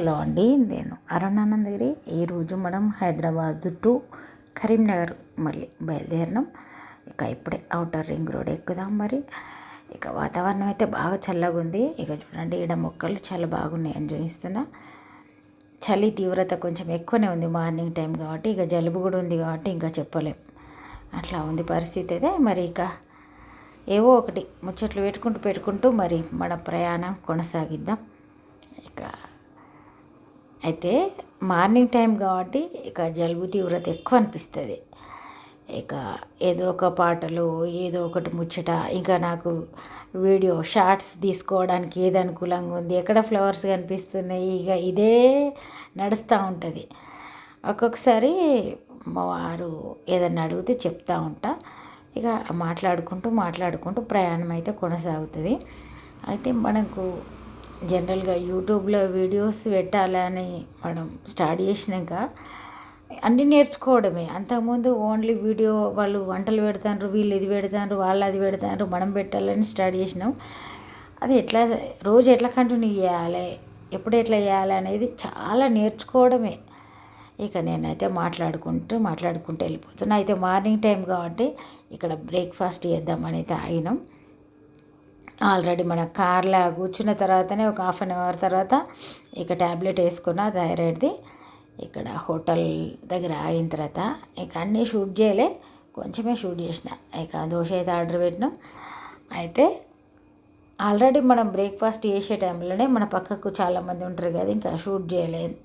Hello అండి నేను అరుణానందగిరి. ఈరోజు మనం హైదరాబాద్ టు కరీంనగర్ మళ్ళీ బయలుదేరినాం. ఇక ఇప్పుడే అవుటర్ రింగ్ రోడ్ ఎక్కుదాం మరి. ఇక వాతావరణం అయితే బాగా చల్లగా ఉంది. ఇక చూడండి ఈడ మొక్కలు చాలా బాగున్నాయని చూపిస్తున్నా చలి తీవ్రత కొంచెం ఎక్కువనే ఉంది మార్నింగ్ టైం కాబట్టి. ఇక జలుబు కూడా ఉంది కాబట్టి ఇంకా చెప్పలేం. అట్లా ఉంది పరిస్థితి అయితే. మరి ఇక ఏవో ఒకటి ముచ్చట్లు పెట్టుకుంటూ పెట్టుకుంటూ మరి మన ప్రయాణం కొనసాగిద్దాం. ఇక అయితే మార్నింగ్ టైం కాబట్టి ఇక జలుబు తీవ్రత ఎక్కువ అనిపిస్తుంది. ఇక ఏదో ఒక పాటలు ఏదో ఒకటి ముచ్చట ఇంకా నాకు వీడియో షార్ట్స్ తీసుకోవడానికి ఏది అనుకూలంగా ఉంది ఎక్కడ ఫ్లవర్స్ కనిపిస్తున్నాయి ఇక ఇదే నడుస్తూ ఉంటుంది. ఒక్కొక్కసారి మా వారు ఏదన్నా అడిగితే చెప్తూ ఉంటా. ఇక మాట్లాడుకుంటూ మాట్లాడుకుంటూ ప్రయాణం అయితే కొనసాగుతుంది. అయితే మనకు జనరల్గా యూట్యూబ్లో వీడియోస్ పెట్టాలని మనం స్టార్ట్ చేసినాక అన్నీ నేర్చుకోవడమే. అంతకుముందు ఓన్లీ వీడియో వాళ్ళు వంటలు పెడతారు వీళ్ళు ఇది పెడతారు వాళ్ళు అది పెడతారు మనం పెట్టాలని స్టార్ట్ చేసినాం. అది ఎట్లా రోజు ఎట్లా కంటిన్యూ చేయాలి ఎప్పుడు ఎట్లా చేయాలి అనేది చాలా నేర్చుకోవడమే. ఇక నేనైతే మాట్లాడుకుంటూ మాట్లాడుకుంటూ వెళ్ళిపోతున్నా. అయితే మార్నింగ్ టైం కాబట్టి ఇక్కడ బ్రేక్ఫాస్ట్ చేద్దామని అయితే ఆగినాం ఆల్రెడీ మన కార్లో కూర్చున్న తర్వాతనే ఒక హాఫ్ అన్ అవర్ తర్వాత ఇక ట్యాబ్లెట్ వేసుకున్న థైరాయిడ్ది ఇక్కడ హోటల్ దగ్గర ఆగిన తర్వాత ఇక అన్నీ షూట్ చేయలే కొంచెమే షూట్ చేసిన. ఇక దోశ అయితే ఆర్డర్ పెట్టినాం. అయితే ఆల్రెడీ మనం బ్రేక్ఫాస్ట్ చేసే టైంలోనే మన పక్కకు చాలామంది ఉంటారు కదా ఇంకా షూట్ చేయలేదు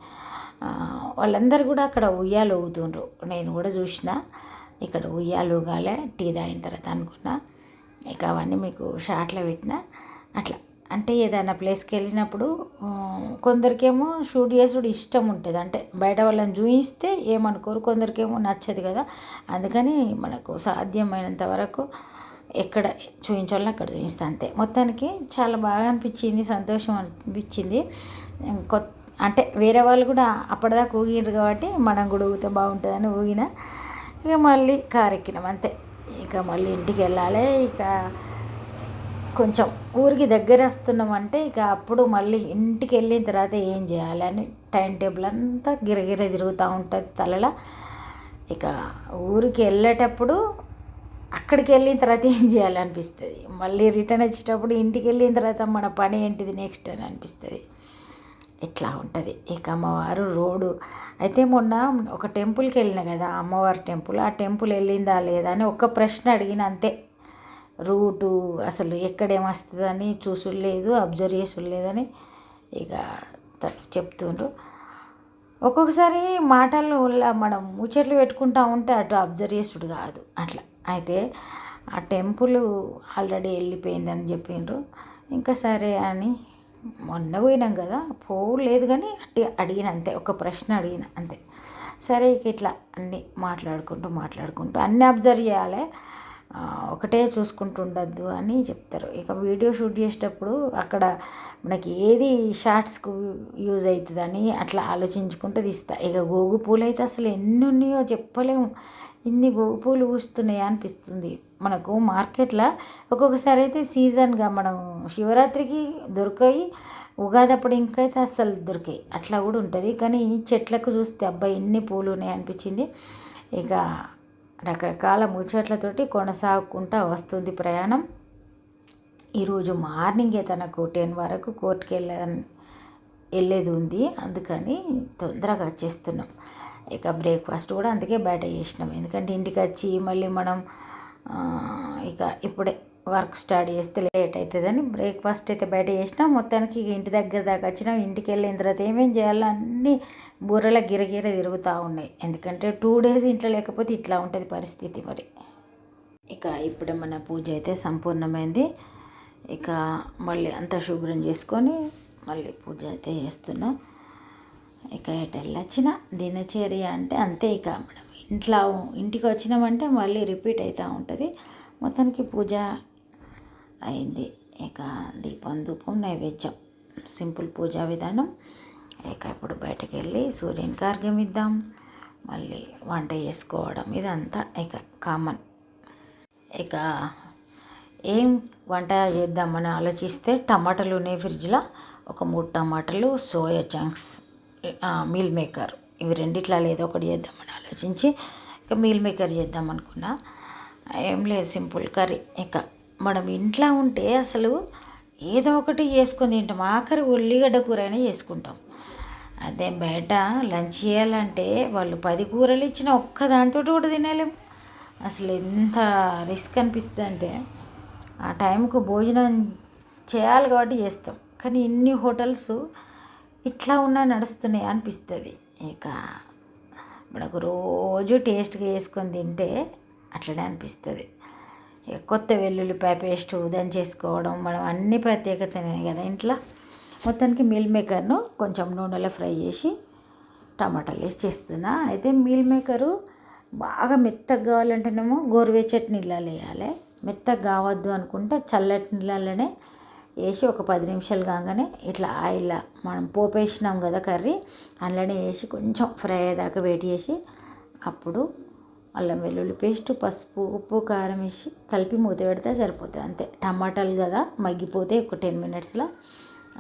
వాళ్ళందరూ కూడా అక్కడ ఉయ్యాలు ఊగుతుండ్రు. నేను కూడా చూసిన ఇక్కడ ఉయ్యాలు ఊగాలే టీ తాగిన తర్వాత అనుకున్నా. ఇక అవన్నీ మీకు షార్ట్లో పెట్టిన అట్లా. అంటే ఏదైనా ప్లేస్కి వెళ్ళినప్పుడు కొందరికేమో షూట్ చేసుడు ఇష్టం ఉంటుంది. అంటే బయట వాళ్ళని చూపిస్తే ఏమనుకోరు కొందరికేమో నచ్చదు కదా. అందుకని మనకు సాధ్యమైనంత వరకు ఎక్కడ చూపించాలని అక్కడ చూపిస్తా అంతే. మొత్తానికి చాలా బాగా అనిపించింది సంతోషం అనిపించింది. కొత్త అంటే వేరే వాళ్ళు కూడా అప్పటిదాకా ఊగినారు కాబట్టి మనం కూడా ఊగితే బాగుంటుందని ఊగిన. ఇక మళ్ళీ కారు ఎక్కినాం అంతే. ఇక మళ్ళీ ఇంటికి వెళ్ళాలి. ఇక కొంచెం ఊరికి దగ్గర వస్తున్నామంటే ఇక అప్పుడు మళ్ళీ ఇంటికి వెళ్ళిన తర్వాత ఏం చేయాలని టైం టేబుల్ అంతా గిరగిర తిరుగుతూ ఉంటుంది తలలో. ఇక ఊరికి వెళ్ళేటప్పుడు అక్కడికి వెళ్ళిన తర్వాత ఏం చేయాలనిపిస్తుంది? మళ్ళీ రిటర్న్ వచ్చేటప్పుడు ఇంటికి వెళ్ళిన తర్వాత మన పని ఏంటిది నెక్స్ట్ అని అనిపిస్తుంది. ఇట్లా ఉంటుంది. ఇక అమ్మవారు రోడ్డు. అయితే మొన్న ఒక టెంపుల్కి వెళ్ళిన కదా అమ్మవారి టెంపుల్. ఆ టెంపుల్ వెళ్ళిందా లేదా అని ఒక ప్రశ్న అడిగిన అంతే. రూటు అసలు ఎక్కడేమొస్తుందని చూసులేదు అబ్జర్వ్ చేసులేదని ఇక తను చెప్తుండ్రు ఒక్కొక్కసారి మాటలు మనం ముచ్చట్లు పెట్టుకుంటా ఉంటే అటు అబ్జర్వ్ చేసుడు కాదు. అట్లా. అయితే ఆ టెంపుల్ ఆల్రెడీ వెళ్ళిపోయిందని చెప్పిండ్రు. ఇంకా సరే అని మొన్న పోయినాం కదా పోలేదు కానీ అట్టి అడిగిన అంతే ఒక ప్రశ్న అడిగిన అంతే. సరే ఇక ఇట్లా అన్నీ మాట్లాడుకుంటూ మాట్లాడుకుంటూ అన్నీ అబ్జర్వ్ చేయాలి ఒకటే చూసుకుంటూ ఉండద్దు అని చెప్తారు. ఇక వీడియో షూట్ చేసేటప్పుడు అక్కడ మనకి ఏది షార్ట్స్కు యూజ్ అవుతుందని అట్లా ఆలోచించుకుంటూ తీస్తా. ఇక గోగు పూలు అయితే అసలు ఎన్ని ఉన్నాయో చెప్పలేము. ఇన్ని గోగు పూలు పూస్తున్నాయి అనిపిస్తుంది. మనకు మార్కెట్లో ఒక్కొక్కసారి అయితే సీజన్గా మనం శివరాత్రికి దొరికాయి ఉగాది అప్పుడు ఇంకైతే అస్సలు దొరికాయి. అట్లా కూడా ఉంటుంది. కానీ ఈ చెట్లకు చూస్తే అబ్బాయి ఎన్ని పూలు ఉన్నాయి అనిపించింది. ఇక రకరకాల ముచ్చట్లతోటి కొనసాగుకుంటా వస్తుంది ప్రయాణం. ఈరోజు మార్నింగే తనకు టెన్ వరకు కోర్టుకి వెళ్ళ వెళ్ళేది ఉంది. అందుకని తొందరగా వచ్చేస్తున్నాం. ఇక బ్రేక్ఫాస్ట్ కూడా అందుకే బయట చేసినాం. ఎందుకంటే ఇంటికి వచ్చి మళ్ళీ మనం ఇక ఇప్పుడే వర్క్ స్టార్ట్ చేస్తే లేట్ అవుతుందని బ్రేక్ఫాస్ట్ అయితే బయట చేసినాం. మొత్తానికి ఇంటి దగ్గర దాకా వచ్చినాం. ఇంటికి వెళ్ళిన తర్వాత ఏమేం చేయాలో అన్నీ బుర్రల గిరగిర తిరుగుతూ ఉన్నాయి. ఎందుకంటే టూ డేస్ ఇంట్లో లేకపోతే ఇట్లా ఉంటుంది పరిస్థితి మరి. ఇక ఇప్పుడే మన పూజ అయితే సంపూర్ణమైంది. ఇక మళ్ళీ అంతా శుభ్రం చేసుకొని మళ్ళీ పూజ అయితే చేస్తున్నాం. ఇక ఎటు వెళ్ళొచ్చిన దినచర్య అంటే అంతే ఇక మనం ఇంట్లో ఇంటికి వచ్చినామంటే మళ్ళీ రిపీట్ అవుతూ ఉంటుంది. మొత్తానికి పూజ అయింది. ఇక దీపం ధూపం నైవేద్యం. సింపుల్ పూజా విధానం. ఇక ఇప్పుడు బయటకు వెళ్ళి సూర్యునికి కార్గం ఇద్దాం. మళ్ళీ వంట చేసుకోవడం ఇదంతా ఇక కామన్. ఇక ఏం వంట చేద్దామని ఆలోచిస్తే టమాటాలు ఉన్నాయి ఫ్రిడ్జ్లో. ఒక మూడు టమాటాలు సోయా చంక్స్. మీల్ మేకర్ ఇవి రెండిట్లలో ఏదో ఒకటి చేద్దామని ఆలోచించి ఇక మీల్ మేకర్ చేద్దాం అనుకున్నా. ఏం లేదు సింపుల్ కర్రీ. ఇక మనం ఇంట్లో ఉంటే అసలు ఏదో ఒకటి చేసుకొని తింటాం. ఆఖరి ఉల్లిగడ్డ కూర అయినా చేసుకుంటాం. అదే బయట లంచ్ చేయాలంటే వాళ్ళు పది కూరలు ఇచ్చిన ఒక్క దాంతో కూడా తినలేము అసలు ఎంత రిస్క్ అనిపిస్తుంది అంటే ఆ టైంకు భోజనం చేయాలి కాబట్టి చేస్తాం. కానీ ఇన్ని హోటల్స్ ఇట్లా ఉన్నా నడుస్తున్నాయి అనిపిస్తుంది. ఇక మనకు రోజు టేస్ట్గా వేసుకొని తింటే అట్లనే అనిపిస్తుంది. ఇక కొత్త వెల్లుల్లిపాయ పేస్ట్ దంచేసుకోవడం మనం అన్ని ప్రత్యేకతనే కదా ఇంట్లో. మొత్తానికి మీల్ మేకర్ను కొంచెం నూనెలో ఫ్రై చేసి టమాటాలు వేసి చేస్తున్నా. అయితే మీల్ మేకరు బాగా మెత్తగా కావాలంటేనేమో గోరువెచ్చటి నీళ్ళలో వేయాలి. మెత్తగా కావద్దు అనుకుంటే చల్లటి నీళ్ళలోనే వేసి ఒక పది నిమిషాలు కాగానే ఇట్లా ఆయిల్ మనం పోపు వేసినాం కదా కర్రీ అందులోనే వేసి కొంచెం ఫ్రై అయ్యేదాకా వెయిట్ చేసి అప్పుడు అల్లం వెల్లుల్లి పేస్ట్ పసుపు ఉప్పు కారం వేసి కలిపి మూత పెడితే సరిపోతుంది అంతే. టమాటాలు కదా మగ్గిపోతే ఒక టెన్ మినిట్స్లో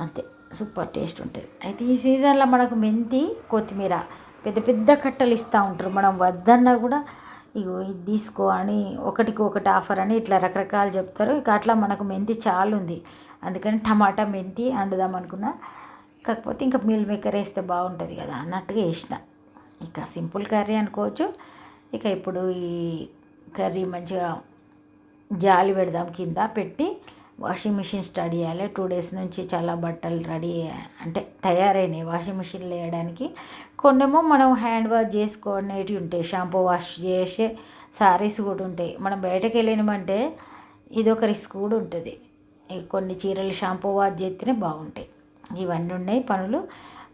అంతే. సూపర్ టేస్ట్ ఉంటుంది. అయితే ఈ సీజన్లో మనకు మెంతి కొత్తిమీర పెద్ద పెద్ద కట్టలు ఇస్తూ ఉంటారు. మనం వద్దన్నా కూడా ఇగో ఇది తీసుకో అని ఒకటికి ఒకటి ఆఫర్ అని ఇట్లా రకరకాలు చెప్తారు. ఇక అట్లా మనకు మెంతి చాలా ఉంది అందుకని టమాటా మెంతి వండుదాం అనుకున్నా. కాకపోతే ఇంకా మీల్ మేకర్ వేస్తే బాగుంటుంది కదా అన్నట్టుగా వేసిన ఇక సింపుల్ కర్రీ అనుకోవచ్చు. ఇక ఇప్పుడు ఈ కర్రీ మంచిగా జాలి పెడదాం కింద పెట్టి వాషింగ్ మిషన్ స్టార్ట్ చేయాలి. టూ డేస్ నుంచి చాలా బట్టలు రెడీ అంటే తయారైనాయి వాషింగ్ మిషన్లో వేయడానికి. కొన్నేమో మనం హ్యాండ్ వాష్ చేసుకునేటివి ఉంటాయి. షాంపూ వాష్ చేసే సారీస్ కూడా ఉంటాయి. మనం బయటకు వెళ్ళినామంటే ఇది ఒక రిస్క్ కూడా ఉంటుంది. కొన్ని చీరలు షాంపూ వాష్ చేస్తేనే బాగుంటాయి. ఇవన్నీ ఉన్నాయి పనులు.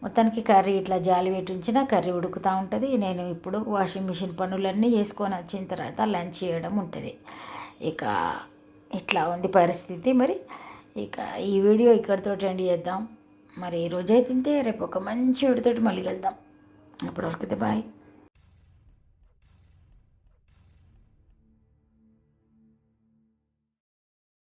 మొత్తానికి కర్రీ ఇట్లా జాలి పెట్టి ఉంచిన కర్రీ ఉడుకుతూ ఉంటుంది. నేను ఇప్పుడు వాషింగ్ మిషన్ పనులన్నీ చేసుకొని వచ్చిన తర్వాత లంచ్ చేయడం ఉంటుంది. ఇక ఇట్లా ఉంది పరిస్థితి మరి. ఇక ఈ వీడియో ఇక్కడితో ఎండ్ చేద్దాం. మరి ఈ రోజైతే రేపు ఒక మంచి వీడితోటి మళ్ళీ వెళ్దాం అప్పటివరకు అయితే బాయ్.